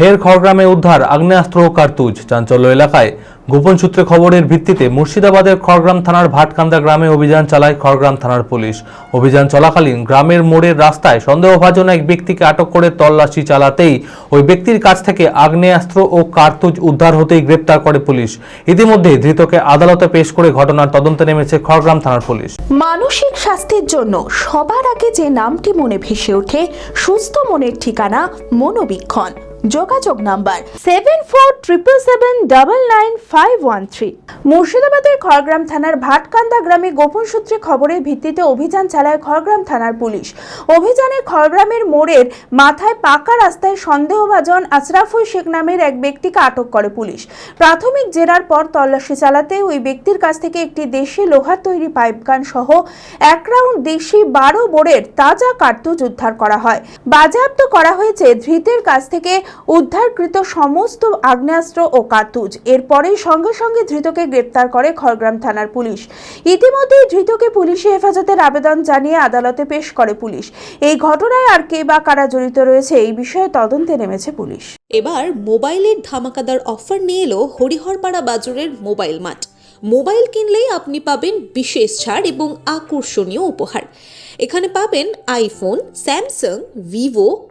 ফের খড়গ্রামে উদ্ধার, আগ্নেয়াস্ত্র ও কার্তুজ। চাঞ্চল্য এলাকায়। গোপন সূত্রে খবরের ভিত্তিতে মুর্শিদাবাদের খড়গ্রাম থানার ভাটকান্দা গ্রামে অভিযান চালায় খড়গ্রাম থানার পুলিশ। অভিযান চলাকালীন গ্রামের মোড়ের রাস্তায় সন্দেহভাজন এক ব্যক্তিকে আটক করে তল্লাশি চালাতেই ওই ব্যক্তির কাছ থেকে আগ্নেয়াস্ত্র ও কার্তুজ উদ্ধার হতেই গ্রেপ্তার করে পুলিশ। ইতিমধ্যে ধৃতকে আদালতে পেশ করে ঘটনার তদন্তে নেমেছে খড়গ্রাম থানার পুলিশ। মানসিক স্বাস্থ্যের জন্য সবার আগে যে নামটি মনে ভেসে ওঠে, সুস্থ মনের ঠিকানা মনোবীক্ষণ। যোগাযোগ number seven four triple seven double nine five one three মুর্শিদাবাদের খড়গ্রাম থানার ভাটকান্দা গ্রামে গোপন সূত্রে খবরের ভিত্তিতে অভিযান চালায় খড়গ্রাম থানার পুলিশ। অভিযানে খড়গ্রামের মোড়ের মাথায় পাকা রাস্তায় সন্দেহভাজন আশরাফুল শেখ নামের এক ব্যক্তিকে আটক করে পুলিশ। প্রাথমিক জেরার পর তল্লাশি চালাতে ওই ব্যক্তির কাছ থেকে একটি দেশি লোহার তৈরি পাইপগান সহ এক রাউন্ড দেশি বারো বোরের তাজা কার্তুজ উদ্ধার করা হয়। বাজেয়াপ্ত করা হয়েছে ধৃতের কাছ থেকে উদ্ধারকৃত সমস্ত আগ্নেয়াস্ত্র ও কার্তুজ। এরপরেই সঙ্গে সঙ্গে ধৃতকে গ্রেপ্তার করে খড়গ্রাম থানার পুলিশ। ইতিমধ্যেই ধৃতকে পুলিশি হেফাজতের আবেদন জানিয়ে আদালতে পেশ করে পুলিশ। এই ঘটনায় আর কে বা কারা জড়িত রয়েছে এই বিষয়ে তদন্তে নেমেছে পুলিশ। এবার মোবাইলের ধামাকাদার অফার নিয়ে এলো হরিহরপাড়া বাজারের মোবাইল মাঠ মোবাইল কিনলেই আপনি পাবেন বিশেষ ছাড় এবং আকর্ষণীয় উপহার। এখানে পাবেন iPhone, Samsung, Vivo